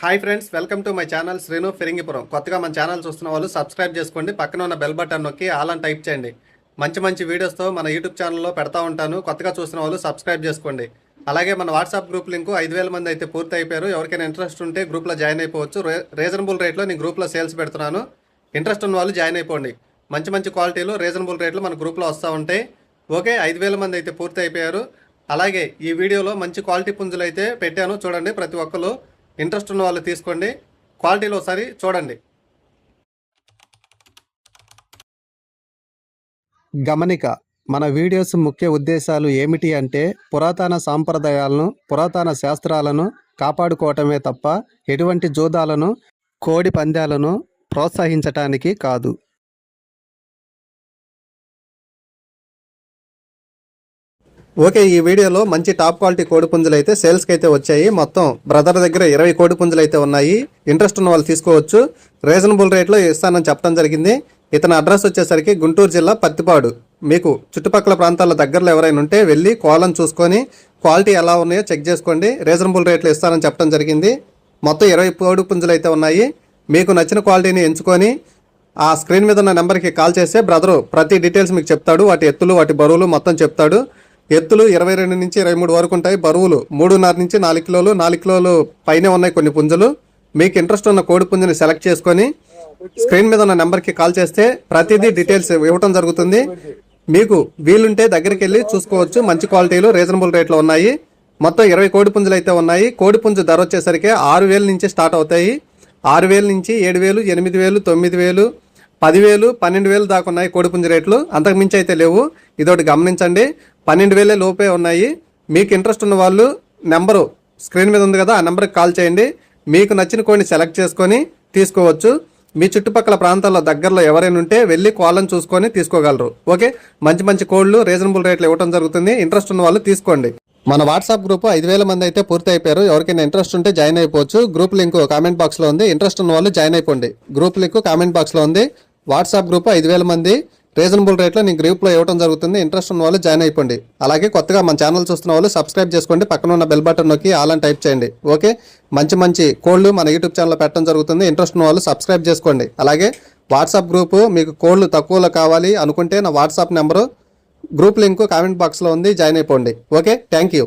Hi friends welcome to my channel Srinu Phirangipuram కొత్తగా మన channel చూస్తున్న వాళ్ళు సబ్స్క్రైబ్ చేసుకోండి పక్కన ఉన్న బెల్ బటన్ నొక్కి ఆల్ అని టైప్ చేయండి. మంచి మంచి వీడియోస్తో మన యూట్యూబ్ ఛానల్లో పెడతా ఉంటాను. కొత్తగా చూస్తున్న వాళ్ళు సబ్స్క్రైబ్ చేసుకోండి. అలాగే మన వాట్సాప్ గ్రూప్ లింకు ఐదు వేల మంది అయితే పూర్తి అయిపోయారు. ఎవరికైనా ఇంట్రెస్ట్ ఉంటే గ్రూప్లో జాయిన్ అయిపోవచ్చు. రీజనబుల్ రేట్లో నేను గ్రూప్లో సేల్స్ పెడుతున్నాను. ఇంట్రెస్ట్ ఉన్న వాళ్ళు జాయిన్ అయిపోండి. మంచి మంచి క్వాలిటీలు రీజనబుల్ రేట్లు మన గ్రూప్లో వస్తూ ఉంటాయి ఓకే ఐదు వేల మంది అయితే పూర్తి అయిపోయారు. అలాగే ఈ వీడియోలో మంచి క్వాలిటీ పుంజులు అయితే పెట్టాను. చూడండి ప్రతి ఒక్కరు ఇంట్రెస్ట్ ఉన్న వాళ్ళు తీసుకోండి. క్వాలిటీలో ఒకసారి చూడండి. గమనిక మన వీడియోస్ ముఖ్య ఉద్దేశాలు ఏమిటి అంటే పురాతన సాంప్రదాయాలను పురాతన శాస్త్రాలను కాపాడుకోవటమే తప్ప ఎటువంటి జూదాలను కోడి పందాలను ప్రోత్సహించటానికి కాదు. ఓకే ఈ వీడియోలో మంచి టాప్ క్వాలిటీ కోడి పుంజులు అయితే సేల్స్కి అయితే వచ్చాయి. మొత్తం బ్రదర్ దగ్గర ఇరవై కోడి పుంజులు అయితే ఉన్నాయి. ఇంట్రెస్ట్ ఉన్న వాళ్ళు తీసుకోవచ్చు. రీజనబుల్ రేట్లో ఇస్తానని చెప్పడం జరిగింది. ఇతని అడ్రస్ వచ్చేసరికి గుంటూరు జిల్లా పత్తిపాడు. మీకు చుట్టుపక్కల ప్రాంతాల దగ్గరలో ఎవరైనా ఉంటే వెళ్ళి కోలం చూసుకొని క్వాలిటీ ఎలా ఉన్నాయో చెక్ చేసుకోండి. రీజనబుల్ రేట్లో ఇస్తానని చెప్పడం జరిగింది. మొత్తం ఇరవై కోడి పుంజులు అయితే ఉన్నాయి. మీకు నచ్చిన క్వాలిటీని ఎంచుకొని ఆ స్క్రీన్ మీద ఉన్న నెంబర్కి కాల్ చేస్తే బ్రదరు ప్రతి డీటెయిల్స్ మీకు చెప్తాడు. వాటి ఎత్తులు వాటి బరువులు మొత్తం చెప్తాడు. ఎత్తులు ఇరవై రెండు నుంచి ఇరవై మూడు వరకు ఉంటాయి. బరువులు మూడున్నర నుంచి నాలుగు కిలోలు నాలుగు కిలోలు పైనే ఉన్నాయి కొన్ని పుంజులు. మీకు ఇంట్రెస్ట్ ఉన్న కోడి పుంజుని సెలెక్ట్ చేసుకొని స్క్రీన్ మీద ఉన్న నెంబర్కి కాల్ చేస్తే ప్రతిదీ డీటెయిల్స్ ఇవ్వటం జరుగుతుంది. మీకు వీలుంటే దగ్గరికి వెళ్ళి చూసుకోవచ్చు. మంచి క్వాలిటీలు రీజనబుల్ రేట్లో ఉన్నాయి. మొత్తం ఇరవై కోడి పుంజులు అయితే ఉన్నాయి. కోడి పుంజు ధర వచ్చేసరికి ఆరు వేల నుంచి స్టార్ట్ అవుతాయి. ఆరు వేల నుంచి ఏడు వేలు ఎనిమిది వేలు తొమ్మిది వేలు పదివేలు పన్నెండు వేలు దాకా ఉన్నాయి కోడిపుంజు రేట్లు. అంతకు మించి అయితే లేవు. ఇదొకటి గమనించండి. పన్నెండు వేలే లోపే ఉన్నాయి. మీకు ఇంట్రెస్ట్ ఉన్న వాళ్ళు నెంబరు స్క్రీన్ మీద ఉంది కదా ఆ నెంబర్కి కాల్ చేయండి. మీకు నచ్చిన కోడిని సెలెక్ట్ చేసుకొని తీసుకోవచ్చు. మీ చుట్టుపక్కల ప్రాంతాల్లో దగ్గరలో ఎవరైనా ఉంటే వెళ్ళి కోళ్ళని చూసుకొని తీసుకోగలరు. ఓకే? మంచి మంచి కోళ్ళు రీజనబుల్ రేట్లు ఇవ్వడం జరుగుతుంది. ఇంట్రెస్ట్ ఉన్న వాళ్ళు తీసుకోండి. మన వాట్సాప్ గ్రూప్ ఐదు వేల మంది అయితే పూర్తి అయిపోయారు. ఎవరికైనా ఇంట్రెస్ట్ ఉంటే జాయిన్ అయిపోవచ్చు. గ్రూప్ లింక్ కామెంట్ బాక్స్లో ఉంది. ఇంట్రెస్ట్ ఉన్న వాళ్ళు జాయిన్ అయిపోండి. గ్రూప్ లింక్ కామెంట్ బాక్స్లో ఉంది. వాట్సాప్ గ్రూప్ ఐదు వేల మంది. రీజనబుల్ రేట్లో నేను గ్రూప్లో ఇవ్వడం జరుగుతుంది. ఇంట్రెస్ట్ ఉన్న వాళ్ళు జాయిన్ అయిపోండి. అలాగే కొత్తగా మన ఛానల్ చూస్తున్న వాళ్ళు సబ్స్క్రైబ్ చేసుకోండి. పక్కన ఉన్న బెల్ బటన్ నొక్కి ఆల్ టైప్ చేయండి. ఓకే? మంచి మంచి కోళ్ళు మన యూట్యూబ్ ఛానల్లో పెట్టడం జరుగుతుంది. ఇంట్రెస్ట్ ఉన్న వాళ్ళు సబ్స్క్రైబ్ చేసుకోండి. అలాగే వాట్సాప్ గ్రూప్ మీకు కోళ్ళు తక్కువలో కావాలి అనుకుంటే నా WhatsApp number group link comment బాక్స్లో ఉంది. జాయిన్ అయిపోండి. ఓకే? Thank you.